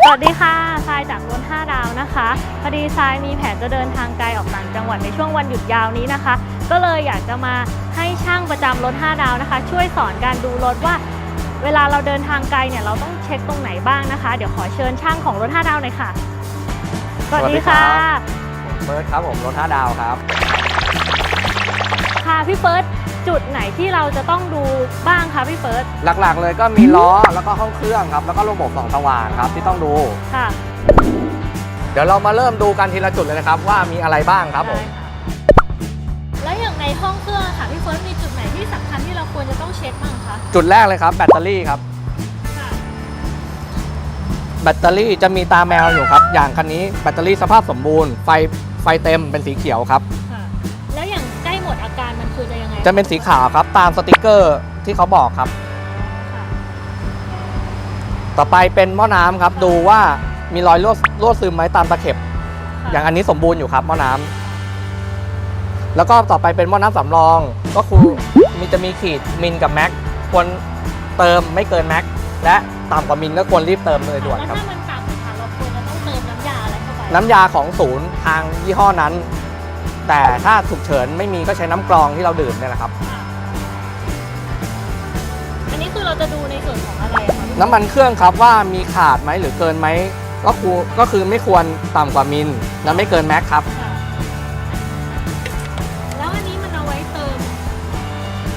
สวัสดีค่ะทรายจากรถ5ดาวนะคะพอดีทรายมีแผนจะเดินทางไกลออกต่างจังหวัดในช่วงวันหยุดยาวนี้นะคะ ก็เลยอยากจะมาให้ช่างประจำรถ5ดาวนะคะ ช่วยสอนการดูรถว่า เวลาเราเดินทางไกลเนี่ยเราต้องเช็คตรงไหนบ้างนะคะ เดี๋ยวขอเชิญช่างของรถ5ดาวหน่อยค่ะ สวัสดีค่ะเฟิร์สครับผมรถห้าดาวครับ ค่ะพี่เฟิร์ส จุดไหนที่เราจะต้องดูบ้างคะพี่เฟิร์สหลักๆ เลยก็มีล้อแล้วก็ห้องเครื่องครับ แล้วก็ระบบส่องสว่างครับที่ต้องดู ค่ะเดี๋ยวเรามาเริ่มดูกันทีละจุดเลยนะครับ ว่ามีอะไรบ้างครับผมได้ค่ะแล้วอย่างในห้องเครื่องค่ะพี่เฟิร์สมีจุดไหนที่สำคัญที่เราควรจะต้องเช็คบ้างคะจุดแรกเลยครับแบตเตอรี่ครับ ค่ะ แบตเตอรี่จะมีตาแมวอยู่ครับ อย่างคันนี้แบตเตอรี่สภาพสมบูรณ์ ไฟไฟเต็มเป็นสีเขียวครับ จะยังไงจะเป็นสีขาวครับ ตามสติกเกอร์ที่เขาบอกครับค่ะต่อไปเป็นหม้อน้ำครับ ดูว่ามีรอยรั่วรั่วซึมไหมตามตะเข็บค่ะอย่างอันนี้สมบูรณ์อยู่ครับหม้อน้ำแล้วก็ต่อไปเป็นหม้อน้ำสำรอง ก็คือมีจะมีขีดมินกับแม็กควรเติมไม่เกินแม็กและต่ำกว่ามินก็ควรรีบเติมเลยด่วนแล้วครับถ้ามันต่ำค่ะเราควรจะต้องเติมน้ำยาอะไรเข้าไป น้ำยาของศูนย์ทางยี่ห้อนั้น แต่ถ้าฉุกเฉินไม่มีก็ใช้น้ำกรองที่เราดื่มเนี่ยแหละครับค่ะอันนี้คือเราจะดูในส่วนของอะไรอะคะน้ำมันเครื่องครับว่ามีขาดไหมหรือเกินไหมก็คือก็คือไม่ควรต่ำกว่ามิลและไม่เกินแม็กครับค่ะแล้วอันนี้มันเอาไว้เติม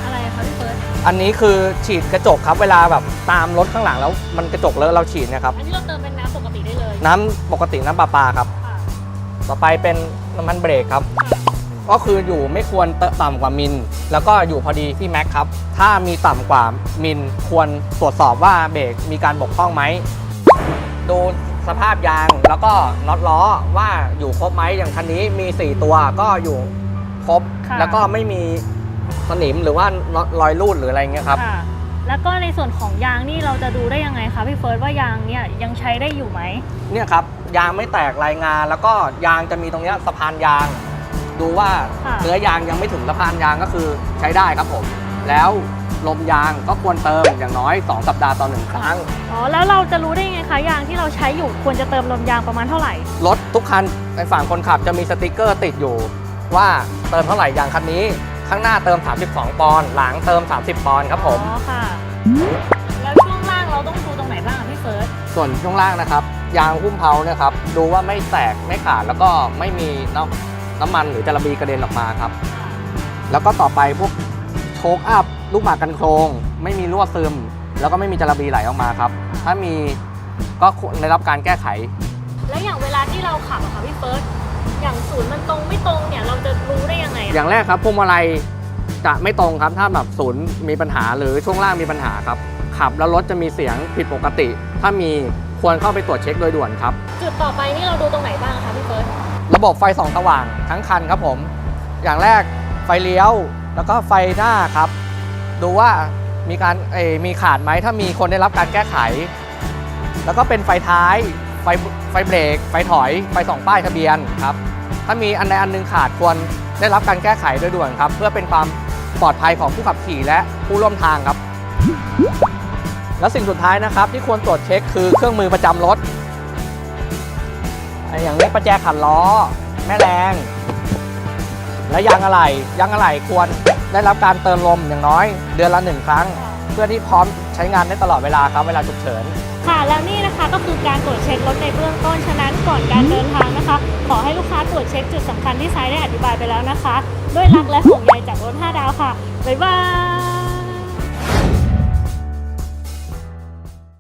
อะไรอะคะพี่เฟิร์สอันนี้คือฉีดกระจกครับเวลาแบบตามรถข้างหลังแล้วมันกระจกเลอะเราฉีดเนะครับอันนี้เราเติมเป็นน้ำปกติได้เลย น้ำปกติน้ำประปาครับค่ะ ต่อไปเป็นน้ำมันเบรกครับค่ะก็คืออยู่ไม่ควรต่ำกว่ามิล แล้วก็อยู่พอดีที่แม็กครับ ถ้ามีต่ำกว่ามิลควรตรวจสอบว่าเบรกมีการบกพร่องไหม ดูสภาพยางแล้วก็น็อตล้อว่าอยู่ครบไหมอย่างคันนี้มี 4 ตัวก็อยู่ครบะแล้วก็ไม่มีสนิมหรือว่าน็อตรอยรูดหรืออะไรเงี้ยครับค่ะ แล้วก็ในส่วนของยางนี่เราจะดูได้ยังไงคะพี่เฟิร์สว่ายางเนี่ยยังใช้ได้อยู่ไหมเนี่ยครับยางไม่แตกรายงาน แล้วก็ยางจะมีตรงเนี้ยสะพานยาง ดูว่าค่ะเนื้อยางยังไม่ถึงสะพานยางก็คือใช้ได้ครับผม แล้วลมยางก็ควรเติมอย่างน้อย 2 สัปดาห์ต่อหนึ่งครั้งอ๋อแล้วเราจะรู้ได้ยังไงคะยางที่เราใช้อยู่ควรจะเติมลมยางประมาณเท่าไหร่รถทุกคันในฝั่งคนขับจะมีสติกเกอร์ติดอยู่ ว่าเติมเท่าไหร่ยางคันนี้ ข้างหน้าเติม 32 ปอนด์หลังเติม 30 ปอนด์ครับผม อ๋อค่ะ แล้วช่วงล่างเราต้องดูตรงไหนบ้างอะพี่เฟิร์สส่วนช่วงล่างนะครับ ยางหุ้มเพาเนี่ยครับดูว่าไม่แตกไม่ขาดแล้วก็ไม่มีน้ำน้ำมันหรือจระบีกระเด็นออกมาครับ แล้วก็ต่อไปพวกโชคอัพลูกหมากกันโครงไม่มีรั่วซึม แล้วก็ไม่มีจระบีไหลออกมาครับ ถ้ามีก็ควรได้รับการแก้ไข แล้วอย่างเวลาที่เราขับอะค่ะพี่เฟิร์สอย่างศูนย์มันตรงไม่ตรงเนี่ยเราจะรู้ได้ยังไง ออะย่างแรกครับพวงมาลัยจะไม่ตรงครับถ้าแบบศูนย์มีปัญหาหรือช่วงล่างมีปัญหาครับ ขับแล้วรถจะมีเสียงผิดปกติ ถ้ามีควรเข้าไปตรวจเช็คโดยด่วนครับ จุดต่อไปนี่เราดูตรงไหนบ้างคะพี่เฟิร์สระบบไฟส่องสว่างทั้งคันครับผม อย่างแรกไฟเลี้ยวแล้วก็ไฟหน้าครับ ดูว่ามีการเอยมีขาดไหมถ้ามีคนได้รับการแก้ไข แล้วก็เป็นไฟท้าย ไฟไฟเบรก ไฟถอย ไฟส่องป้ายทะเบียนครับ ถ้ามีอันใดอันหนึงขาดควร ได้รับการแก้ไขโดยด่วนครับ เพื่อเป็นความปลอดภัยของผู้ขับขี่และผู้ร่วมทางครับ และสิ่งสุดท้ายนะครับ ที่ควรตรวจเช็คคือเครื่องมือประจำรถ อย่างเล็กประแจขันล้อ แม่แรง และยางอะไหล่ยางอะไหล่ควรได้รับการเติมลมอย่างน้อย เดือนละหนึ่งครั้ง เพื่อที่พร้อมใช้งานได้ตลอดเวลาครับเวลาฉุกเฉิน ค่ะแล้วนี่นะคะก็คือการตรวจเช็ครถในเบื้องต้นฉะนั้นก่อนการเดินทางนะคะ ขอให้ลูกค้าตรวจเช็คจุดสำคัญที่ไซด์ได้อธิบายไปแล้วนะคะ ด้วยรักและห่วงใยจากรถ5ดาวค่ะบ๊ายบาย